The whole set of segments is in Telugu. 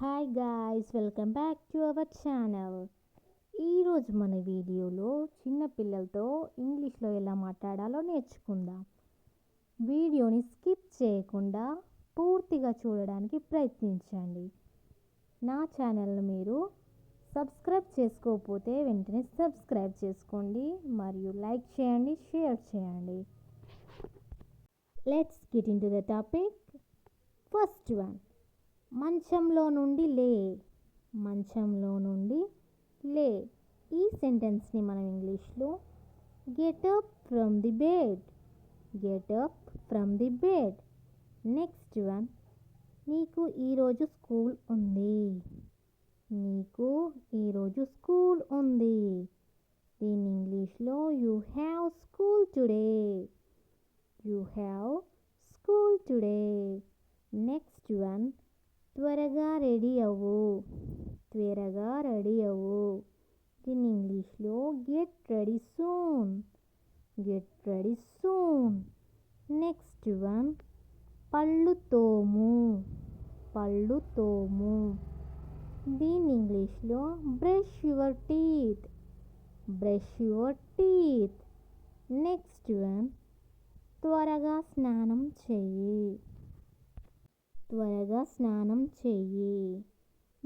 Hi guys welcome back to our channel ఈరోజు మన వీడియోలో చిన్న పిల్లలతో ఇంగ్లీష్లో ఎలా మాట్లాడాలో నేర్చుకుందాం. వీడియోని స్కిప్ చేయకుండా పూర్తిగా చూడడానికి ప్రయత్నించండి. నా ఛానల్ని మీరు సబ్స్క్రైబ్ చేసుకోకపోతే వెంటనే సబ్స్క్రైబ్ చేసుకోండి మరియు లైక్ చేయండి షేర్ చేయండి. Let's get into the topic first one మంచంలో నుండి లే మంచంలో నుండి లే. ఈ సెంటెన్స్ని మనం ఇంగ్లీష్లో get up from the bed get up from the bed. Next one నీకు ఈరోజు స్కూల్ ఉంది. నీకు ఈరోజు స్కూల్ ఉంది. దీని ఇంగ్లీష్లో you have school today. You have school today. Next one త్వరగా రెడీ అవ్వు. త్వరగా రెడీ అవ్వు. దీని ఇంగ్లీష్లో get ready soon get ready soon next one పళ్ళు తోము. పళ్ళు తోము. దీని ఇంగ్లీష్లో brush your teeth brush your teeth next one త్వరగా స్నానం చెయ్యి. త్వరగా స్నానం చెయ్యి.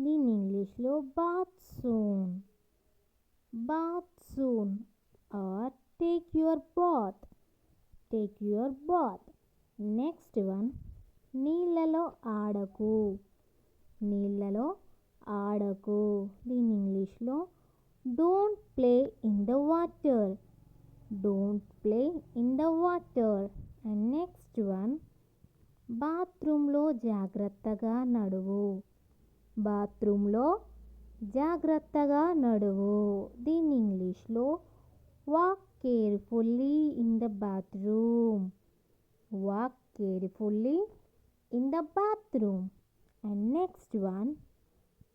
దీని ఇంగ్లీష్లో bath soon bath soon or take your bath. Take your bath. Next one నీళ్ళలో ఆడకు. నీళ్ళలో ఆడకు. దీని ఇంగ్లీష్లో don't play in the water. Don't play in the water. And next one బాత్రూంలో జాగ్రత్తగా నడువు. బాత్రూంలో జాగ్రత్తగా నడువు. దీని ఇంగ్లీష్లో walk carefully in the bathroom walk carefully in the bathroom and next one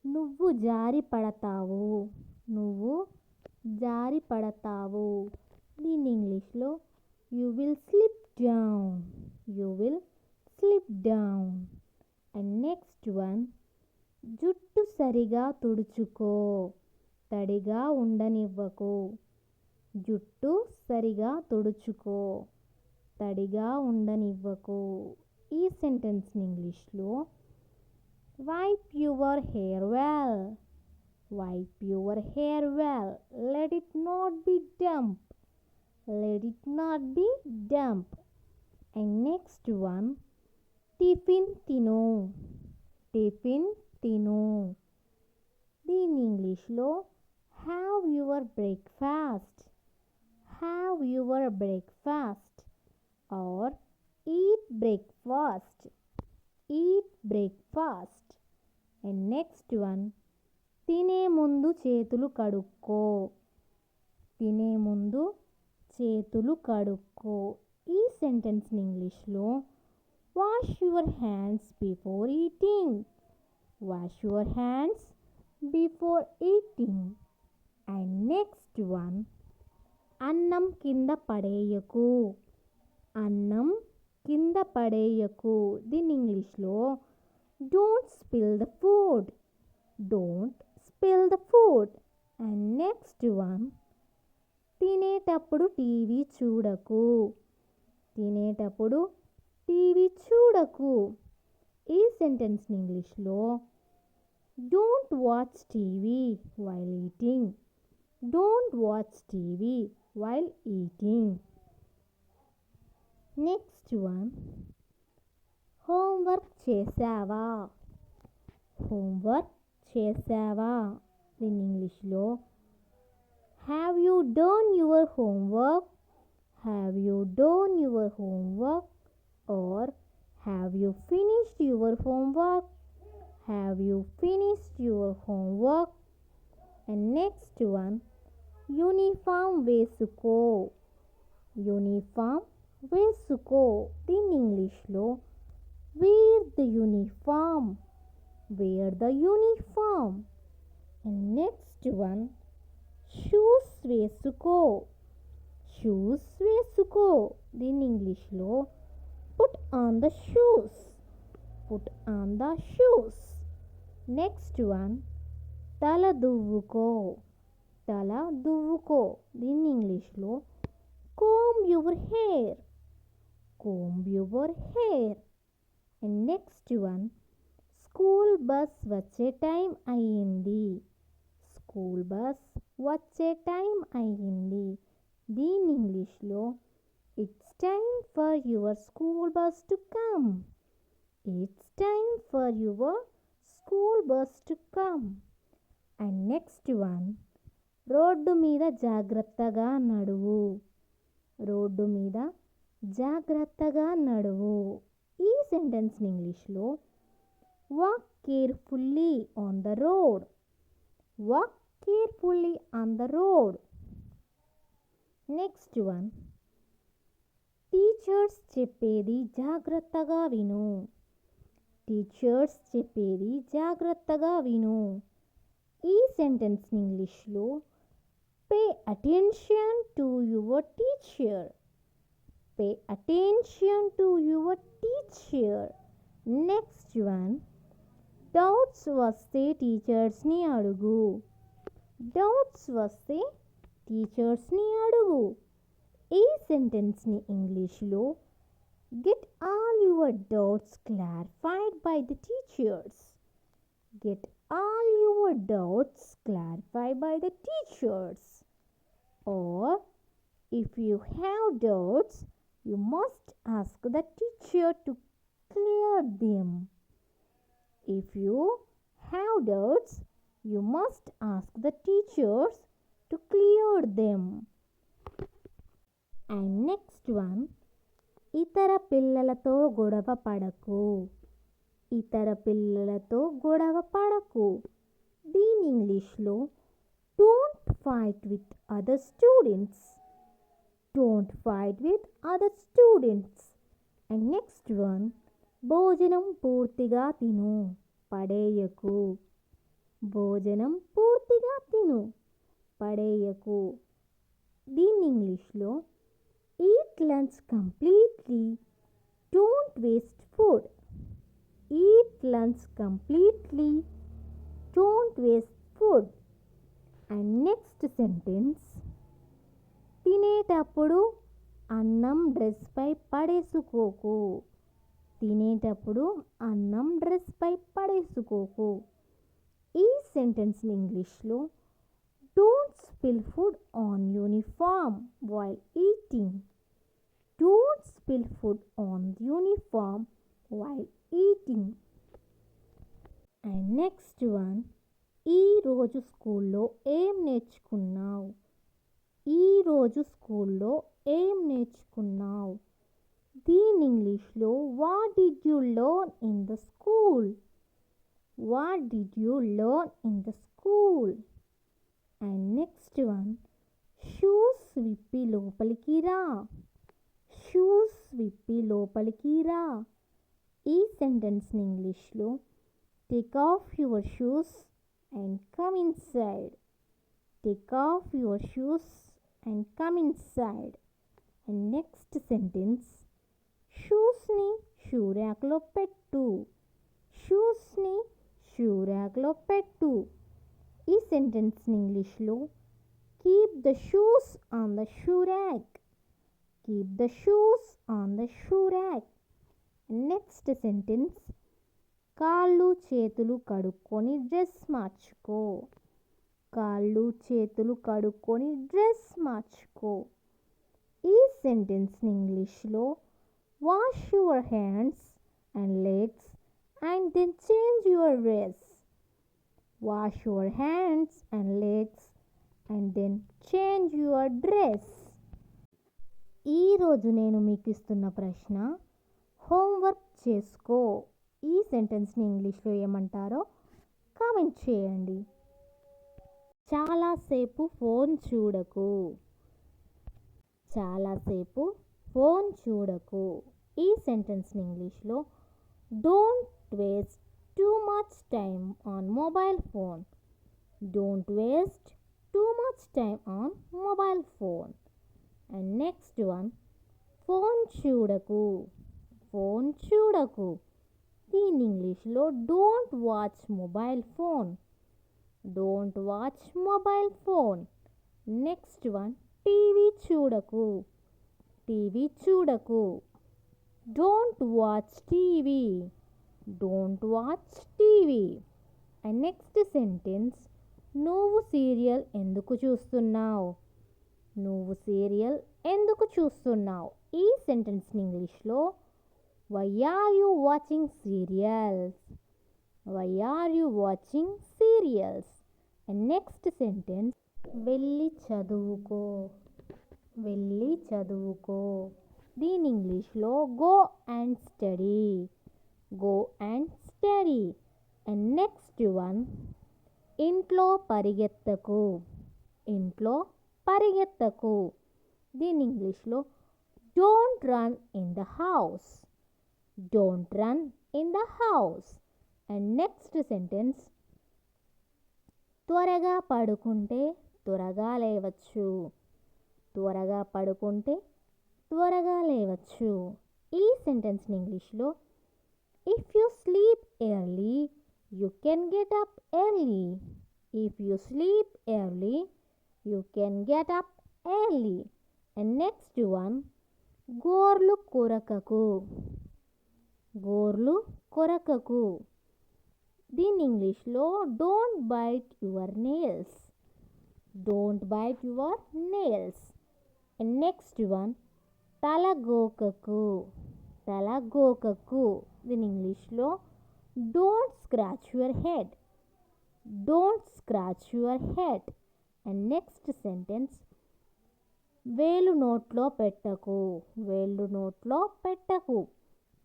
నువ్వు జారి పడతావు నువ్వు జారి పడతావు. దీని ఇంగ్లీష్లో you will slip down you will slip down. And next one జుట్టు సరిగా తుడుచుకో. తడిగా ఉండనివ్వకు. జుట్టు సరిగా తుడుచుకో. తడిగా ఉండనివ్వకు. ఈ సెంటెన్స్ని ఇంగ్లీష్లో wipe your hair well wipe your hair well let it not be damp let it not be damp and next one tiffin తిను. టిఫిన్ తిను. దీని ఇంగ్లీష్లో have your breakfast have your breakfast or eat breakfast eat breakfast and next one తినే ముందు చేతులు కడుక్కో. తినే ముందు చేతులు కడుక్కో. ఈ సెంటెన్స్ని ఇంగ్లీష్లో wash your hands before eating wash your hands before eating and next one అన్నం కింద పడేయకు అన్నం కింద పడేయకు దీని ఇంగ్లీష్లో don't spill the food don't spill the food and next one తినేటప్పుడు టీవీ చూడకు. తినేటప్పుడు టీవీ చూడకు ఈ సెంటెన్స్ని ఇంగ్లీష్లో don't watch TV while eating don't watch TV while eating next one homework చేసావా హోంవర్క్ చేసావా దీని ఇంగ్లీష్లో Have you done your homework? Have you done your homework? Or have you finished your homework? Have you finished your homework? And next one, uniform వేసుకో యూనిఫామ్ వేసుకో దీని ఇంగ్లీష్లో wear the uniform wear the uniform and next one shoes వేసుకో షూస్ వేసుకో దీని ఇంగ్లీష్లో Put on the shoes put on the shoes next one తల దువ్వుకో. తల దువ్వుకో. దీన్ని ఇంగ్లీష్లో comb your hair comb your hair and next one school bus వచ్చే టైం అయ్యింది. స్కూల్ బస్ వచ్చే టైం అయ్యింది. దీని ఇంగ్లీష్లో it's time for your school bus to come it's time for your school bus to come and next one road మీద జాగ్రత్తగా నడువు రోడ్డు మీద జాగ్రత్తగా నడువు ఈ సెంటెన్స్ని ఇంగ్లీష్లో walk carefully on the road walk carefully on the road next one teachers చెప్పేది జాగ్రత్తగా విను. టీచర్స్ చెప్పేది జాగ్రత్తగా విను. ఈ సెంటెన్స్ని ఇంగ్లీష్లో pay attention to your teacher pay attention to your teacher next one doubts వస్తే టీచర్స్ని అడుగు. డౌట్స్ వస్తే టీచర్స్ని అడుగు. A sentence in English, લો Get all your doubts clarified by the teachers. Get all your doubts clarified by the teachers. Or, if you have doubts, you must ask the teacher to clear them. If you have doubts, you must ask the teachers to clear them. And next one ఇతర పిల్లలతో గొడవ పడకు. ఇతర పిల్లలతో గొడవ పడకు. దీని ఇంగ్లీష్లో don't fight with other students don't fight with other students and next one భోజనం పూర్తిగా తిను పడేయకు భోజనం పూర్తిగా తిను పడేయకు దీన్ని ఇంగ్లీష్లో eat lunch completely Don't waste food. Eat lunch completely Don't waste food. And next sentence. తినేటప్పుడు అన్నం డ్రెస్పై పడేసుకోకు. తినేటప్పుడు అన్నం డ్రెస్పై పడేసుకోకు. ఈ సెంటెన్స్ని ఇంగ్లీష్లో don't spill food on uniform while eating don't spill food on uniform while eating and next one ఈరోజు స్కూల్లో ఏం నేర్చుకున్నావు? ఈరోజు స్కూల్లో ఏం నేర్చుకున్నావు? దీని ఇంగ్లీష్లో what did you learn in the school what did you learn in the school and next one shoes విప్పి లోపలికి రా. షూస్ విప్పి లోపలికి రా. ఈ సెంటెన్స్ని ఇంగ్లీష్లో take off your shoes and come inside take off your shoes and come inside and next sentence షూస్ని shoe ర్యాక్లో పెట్టు. షూస్ని షూ ర్యాక్లో పెట్టు. ఈ సెంటెన్స్ని ఇంగ్లీష్లో keep the shoes on the shoe rack keep the shoes on the shoe rack next sentence కాళ్ళు చేతులు కడుక్కొని డ్రెస్ మార్చుకో. కాళ్ళు చేతులు కడుక్కొని డ్రెస్ మార్చుకో. ఈ సెంటెన్స్ని ఇంగ్లీష్లో wash your hands and legs and then change your dress wash your hands and legs and then change your dress ఈరోజు నేను మీకు ఇస్తున్న ప్రశ్న హోంవర్క్ చేసుకో. ఈ సెంటెన్స్ని ఇంగ్లీష్లో ఏమంటారో కామెంట్ చేయండి. చాలాసేపు ఫోన్ చూడకు. చాలాసేపు ఫోన్ చూడకు. ఈ సెంటెన్స్ని ఇంగ్లీష్లో don't waste too much time on mobile phone don't waste too much time on mobile phone and next one phone చూడకు. ఫోన్ చూడకు. దీని ఇంగ్లీష్లో don't watch mobile phone don't watch mobile phone next one TV చూడకు. టీవీ చూడకు. Don't watch TV don't watch TV and next sentence నువ్వు సీరియల్ ఎందుకు చూస్తున్నావు? నువ్వు సీరియల్ ఎందుకు చూస్తున్నావు? ఈ సెంటెన్స్ని ఇంగ్లీష్లో why are you watching serials why are you watching serials and next sentence వెళ్ళి చదువుకో. వెళ్ళి చదువుకో. దీని ఇంగ్లీష్లో go and study go and study and next one ఇంట్లో పరిగెత్తకు. ఇంట్లో పరిగెత్తకు. దీని ఇంగ్లీష్లో don't run in the house don't run in the house and next sentence త్వరగా పడుకుంటే త్వరగా లేవచ్చు. త్వరగా పడుకుంటే త్వరగా లేవచ్చు. ఈ సెంటెన్స్ని ఇంగ్లీష్లో if you sleep early you can get up early if you sleep early you can get up early and next one గోర్లు కొరకకు గోర్లు కొరకకు దీని ఇంగ్లీష్లో don't bite your nails don't bite your nails and next one తలగోకకు తలగోకకు దీని ఇంగ్లీష్లో don't scratch your head don't scratch your head and next sentence వేలు నోట్లో పెట్టకు వేలు నోట్లో పెట్టకు.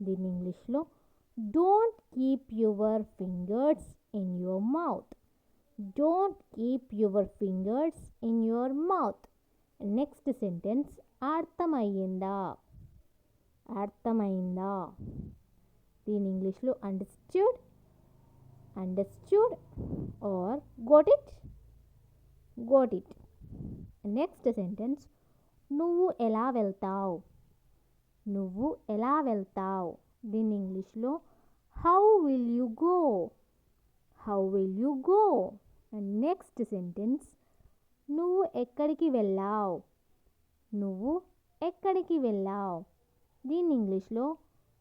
దీని ఇంగ్లీష్లో don't keep your fingers in your mouth don't keep your fingers in your mouth next sentence అర్థమయ్యిందా? అర్థమైందా దీని ఇంగ్లీష్లో understood understood or got it got it next sentence నువ్వు ఎలా వెళ్తావు? నువ్వు ఎలా వెళ్తావు? దీని ఇంగ్లీష్లో how will you go how will you go next sentence నువ్వు ఎక్కడికి వెళ్ళావు? నువ్వు ఎక్కడికి వెళ్ళావు? దీని ఇంగ్లీష్లో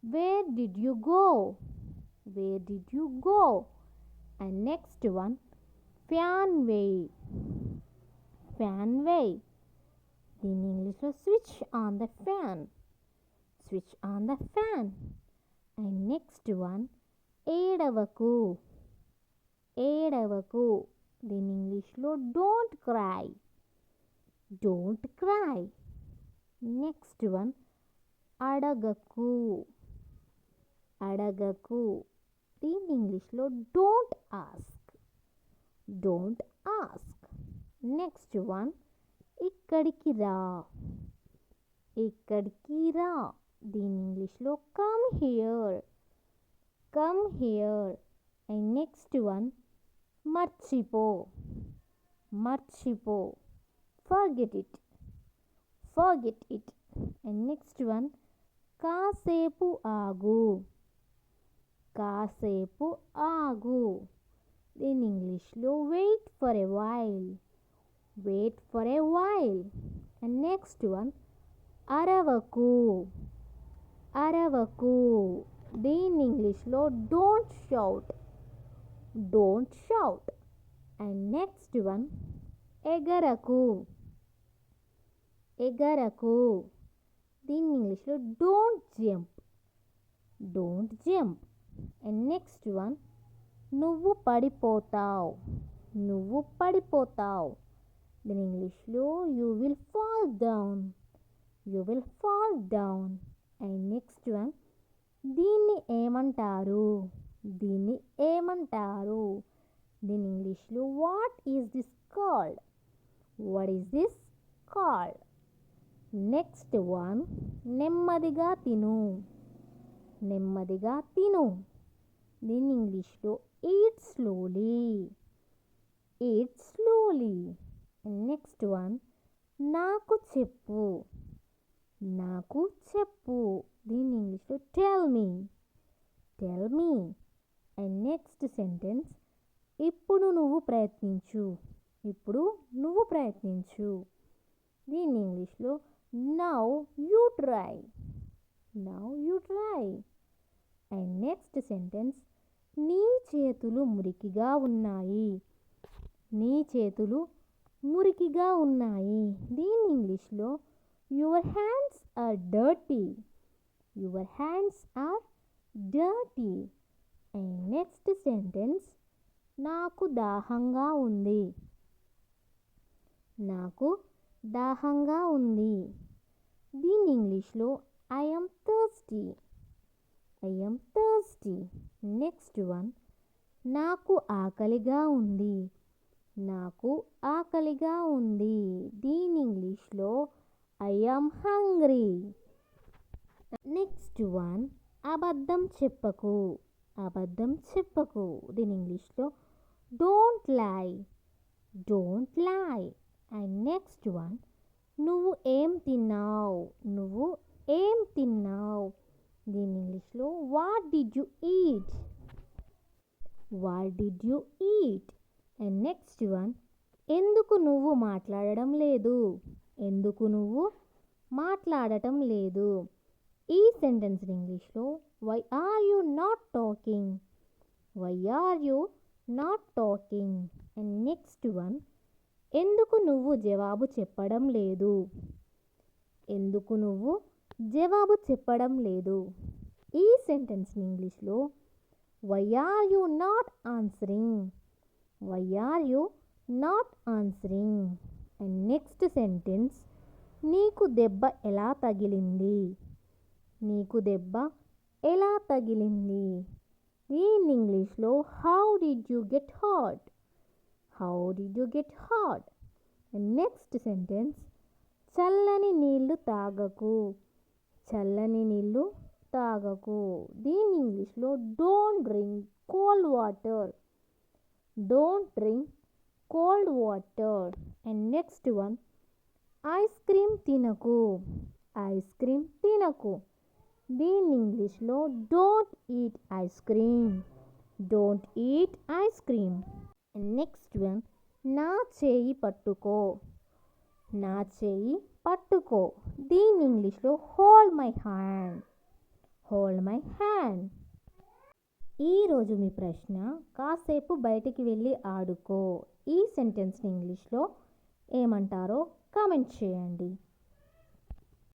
where did you go where did you go and next one fan way fan వే దీని ఇంగ్లీష్లో switch on the fan switch on the fan and next one ఏడవకు ఏడవకు దీని ఇంగ్లీష్లో don't cry don't cry next one అడగకు అడగకు. దీని ఇంగ్లీష్లో don't ask. Don't ask. Next one ఇక్కడికి రా. ఇక్కడికి రా. దీని ఇంగ్లీష్లో come here. Come here. And next one మర్చిపో. మర్చిపో. Forget it. Forget it. And next one కాసేపు ఆగు. కాసేపు ఆగు. దీని ఇంగ్లీష్లో wait for a while wait for a while and next one అరవకు. అరవకు. దీని ఇంగ్లీష్లో don't shout don't shout and next one ఎగరకు. ఎగరకు. దీని ఇంగ్లీష్లో don't jump don't jump and next one నువ్వు పడిపోతావు. నువ్వు పడిపోతావు. దీని ఇంగ్లీష్లో you will fall down you will fall down and next one దీన్ని ఏమంటారు? దీన్ని ఏమంటారు? దీని ఇంగ్లీష్లో what is this called what is this called next one నెమ్మదిగా తిను. నెమ్మదిగా తిను. దీని ఇంగ్లీష్లో eat slowly eat slowly next one నాకు చెప్పు నాకు చెప్పు దీని ఇంగ్లీష్లో tell me tell me and next sentence ఇప్పుడు నువ్వు ప్రయత్నించు ఇప్పుడు నువ్వు ప్రయత్నించు దీన్ని ఇంగ్లీష్లో now you try now you try and next sentence నీ చేతులు మురికిగా ఉన్నాయి. నీ చేతులు మురికిగా ఉన్నాయి. దీన్ని ఇంగ్లీష్లో your hands are dirty. Your hands are dirty. And next sentence నాకు దాహంగా ఉంది. నాకు దాహంగా ఉంది. దీన్ని ఇంగ్లీష్లో I thirsty I thirsty next one నాకు ఆకలిగా ఉంది. నాకు ఆకలిగా ఉంది. దీని ఇంగ్లీష్లో ఐ హంగ్రీ. నెక్స్ట్ వన్ అబద్ధం చెప్పకు. అబద్ధం చెప్పకు. దీని ఇంగ్లీష్లో don't lie. Don't lie. And next one నువ్వు ఏం తిన్నావు? నువ్వు ఏం తిన్నావు? దీని ఇంగ్లీష్లో what did you eat what did you eat and next one ఎందుకు నువ్వు మాట్లాడడం లేదు ఎందుకు నువ్వు మాట్లాడటం లేదు ఈ సెంటెన్స్ ఇంగ్లీష్లో why are you not talking why are you not talking and next one ఎందుకు నువ్వు జవాబు చెప్పడం లేదు ఎందుకు నువ్వు జవాబు చెప్పడం లేదు. ఈ సెంటెన్స్ని ఇంగ్లీష్లో why are you not answering why are you not answering and next sentence నీకు దెబ్బ ఎలా తగిలింది నీకు దెబ్బ ఎలా తగిలింది ఇన్ ఇంగ్లీష్లో how did you get hurt how did you get hurt next sentence చల్లని నీళ్ళు తాగకు చల్లని నీళ్ళు తాగకు. దీని ఇంగ్లీష్లో don't drink cold water. Don't drink cold water. And next one ice cream తినకు. ఐస్ క్రీమ్ తినకు. దీని ఇంగ్లీష్లో don't eat ice cream. Don't eat ice cream. Next one నా చేయి పట్టుకో. నా చేయి పట్టుకో. దీని ఇంగ్లీష్లో hold my hand hold my hand ఈరోజు మీ ప్రశ్న కాసేపు బయటికి వెళ్ళి ఆడుకో. ఈ సెంటెన్స్ని ఇంగ్లీష్లో ఏమంటారో కామెంట్ చేయండి.